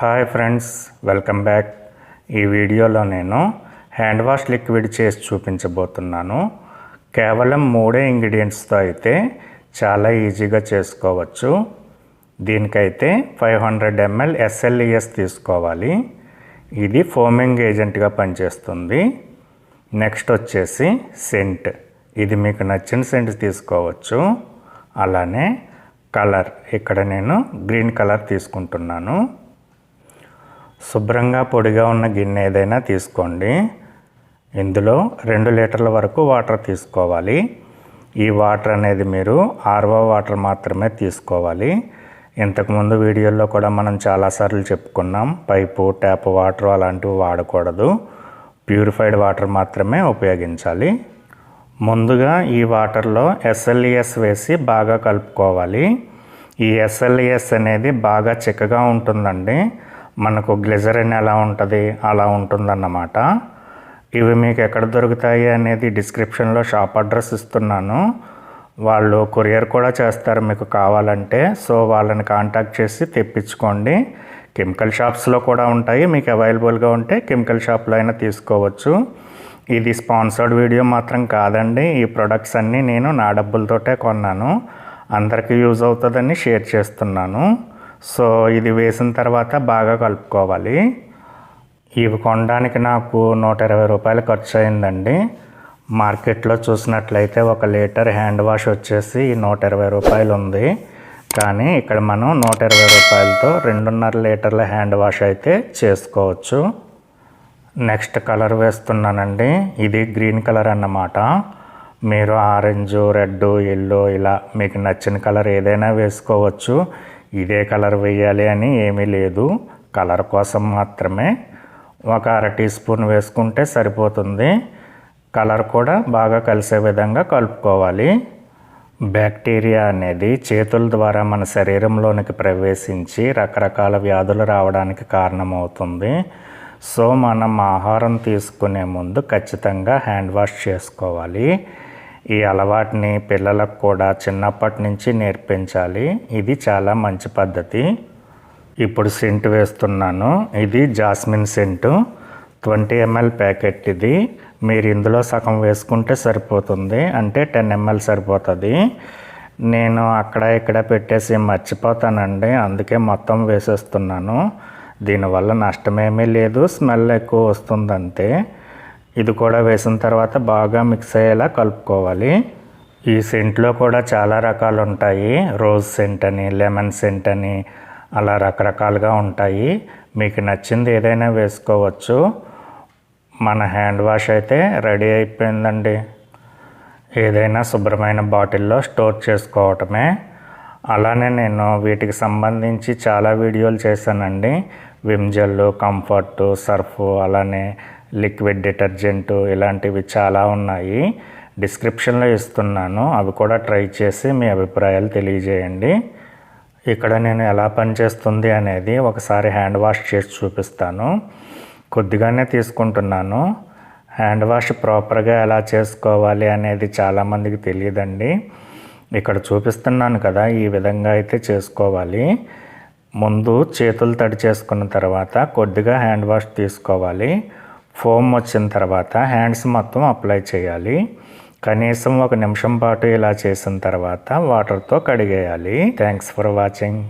Hi friends welcome back. ఈ వీడియోలో నేను హ్యాండ్ వాష్ లిక్విడ్ చేసి చూపించబోతున్నాను. కేవలం మూడే ఇంగ్రీడియంట్స్తో అయితే చాలా ఈజీగా చేసుకోవచ్చు. దీనికైతే ఫైవ్ హండ్రెడ్ ఎంఎల్ ఎస్ఎల్ఈఎస్ తీసుకోవాలి. ఇది ఫోమింగ్ ఏజెంట్గా పనిచేస్తుంది. నెక్స్ట్ వచ్చేసి సెంట్. ఇది మీకు నచ్చిన సెంట్ తీసుకోవచ్చు. అలానే కలర్. ఇక్కడ నేను గ్రీన్ కలర్ తీసుకుంటున్నాను. శుభ్రంగా పొడిగా ఉన్న గిన్నె ఏదైనా తీసుకోండి. ఇందులో రెండు లీటర్ల వరకు వాటర్ తీసుకోవాలి. ఈ వాటర్ అనేది మీరు ఆర్వో వాటర్ మాత్రమే తీసుకోవాలి. ఇంతకుముందు వీడియోలో కూడా మనం చాలాసార్లు చెప్పుకున్నాం పైపు ట్యాప్ వాటర్ అలాంటివి వాడకూడదు. ప్యూరిఫైడ్ వాటర్ మాత్రమే ఉపయోగించాలి. ముందుగా ఈ వాటర్లో ఎస్ఎల్ఈఎస్ వేసి బాగా కలుపుకోవాలి. ఈ ఎస్ఎల్ఈఎస్ అనేది బాగా చిక్కగా ఉంటుందండి. మనకు గ్లిజరిన్ ఎలా ఉంటుంది అలా ఉంటుందన్నమాట. ఇవి మీకు ఎక్కడ దొరుకుతాయి అనేది డిస్క్రిప్షన్లో షాప్ అడ్రస్ ఇస్తున్నాను. వాళ్ళు కొరియర్ కూడా చేస్తారు మీకు కావాలంటే సో వాళ్ళని కాంటాక్ట్ చేసి తెప్పించుకోండి. కెమికల్ షాప్స్లో కూడా ఉంటాయి మీకు అవైలబుల్గా ఉంటే కెమికల్ షాప్లో అయినా తీసుకోవచ్చు. ఇది స్పాన్సర్డ్ వీడియో మాత్రం కాదండి ఈ ప్రొడక్ట్స్ అన్నీ నేను నా డబ్బులతోటే కొన్నాను. అందరికీ యూజ్ అవుతుందని షేర్ చేస్తున్నాను. సో ఇది వేసిన తర్వాత బాగా కలుపుకోవాలి. ఇవి కొనడానికి నాకు నూట ఇరవై రూపాయలు ఖర్చు అయిందండి. మార్కెట్లో చూసినట్లయితే ఒక లీటర్ హ్యాండ్ వాష్ వచ్చేసి నూట ఇరవై రూపాయలు ఉంది. కానీ ఇక్కడ మనం నూట ఇరవై రూపాయలతో రెండున్నర లీటర్ల హ్యాండ్ వాష్ అయితే చేసుకోవచ్చు. నెక్స్ట్ కలర్ వేస్తున్నానండి. ఇది గ్రీన్ కలర్ అన్నమాట. మీరు ఆరెంజ్ రెడ్ ఎల్లో ఇలా మీకు నచ్చిన కలర్ ఏదైనా వేసుకోవచ్చు. ఇదే కలర్ వేయాలి అని ఏమీ లేదు. కలర్ కోసం మాత్రమే ఒక అర టీ స్పూన్ వేసుకుంటే సరిపోతుంది. కలర్ కూడా బాగా కలిసే విధంగా కలుపుకోవాలి. బ్యాక్టీరియా అనేది చేతుల ద్వారా మన శరీరంలోనికి ప్రవేశించి రకరకాల వ్యాధులు రావడానికి కారణమవుతుంది. సో మనం ఆహారం తీసుకునే ముందు ఖచ్చితంగా హ్యాండ్ వాష్ చేసుకోవాలి. ఈ అలవాటుని పిల్లలకు కూడా చిన్నప్పటి నుంచి నేర్పించాలి. ఇది చాలా మంచి పద్ధతి. ఇప్పుడు సెంట్ వేస్తున్నాను. ఇది jasmine scent. Twenty ML packet ఇది. మీరు ఇందులో సగం వేసుకుంటే సరిపోతుంది. అంటే టెన్ ఎంఎల్ సరిపోతుంది. నేను అక్కడ ఇక్కడ పెట్టేసి మర్చిపోతానండి. అందుకే మొత్తం వేసేస్తున్నాను. దీనివల్ల నష్టమేమీ లేదు. స్మెల్ ఎక్కువ వస్తుంది అంతే ఇది కూడా వేసిన తర్వాత బాగా మిక్స్ అయ్యేలా కలుపుకోవాలి. ఈ సెంట్లో కూడా చాలా రకాలు ఉంటాయి. రోజ్ సెంట్ అని లెమన్ సెంట్ అని అలా రకరకాలుగా ఉంటాయి. మీకు నచ్చింది ఏదైనా వేసుకోవచ్చు. మన హ్యాండ్ వాష్ అయితే రెడీ అయిపోయిందండి. ఏదైనా శుభ్రమైన బాటిల్లో స్టోర్ చేసుకోవటమే. అలానే నేను వీటికి సంబంధించి చాలా వీడియోలు చేశానండి. విమ్ జెల్ కంఫర్ట్ సర్ఫ్ అలానే లిక్విడ్ డిటర్జెంట్ ఇలాంటివి చాలా ఉన్నాయి. డిస్క్రిప్షన్లో ఇస్తున్నాను. అవి కూడా ట్రై చేసి మీ అభిప్రాయాలు తెలియజేయండి. ఇక్కడ నేను ఎలా పనిచేస్తుంది అనేది ఒకసారి హ్యాండ్ వాష్ చేసి చూపిస్తాను. కొద్దిగానే తీసుకుంటున్నాను. హ్యాండ్ వాష్ ప్రాపర్గా ఎలా చేసుకోవాలి అనేది చాలామందికి తెలియదండి. ఇక్కడ చూపిస్తున్నాను కదా ఈ విధంగా అయితే చేసుకోవాలి. ముందు చేతులు తడి చేసుకున్న తర్వాత కొద్దిగా హ్యాండ్ వాష్ తీసుకోవాలి. ఫోమ్ వచ్చిన తర్వాత హ్యాండ్స్ మొత్తం అప్లై చేయాలి. కనీసం ఒక నిమిషం పాటు ఇలా చేసిన తర్వాత వాటర్తో కడిగేయాలి. Thanks for watching.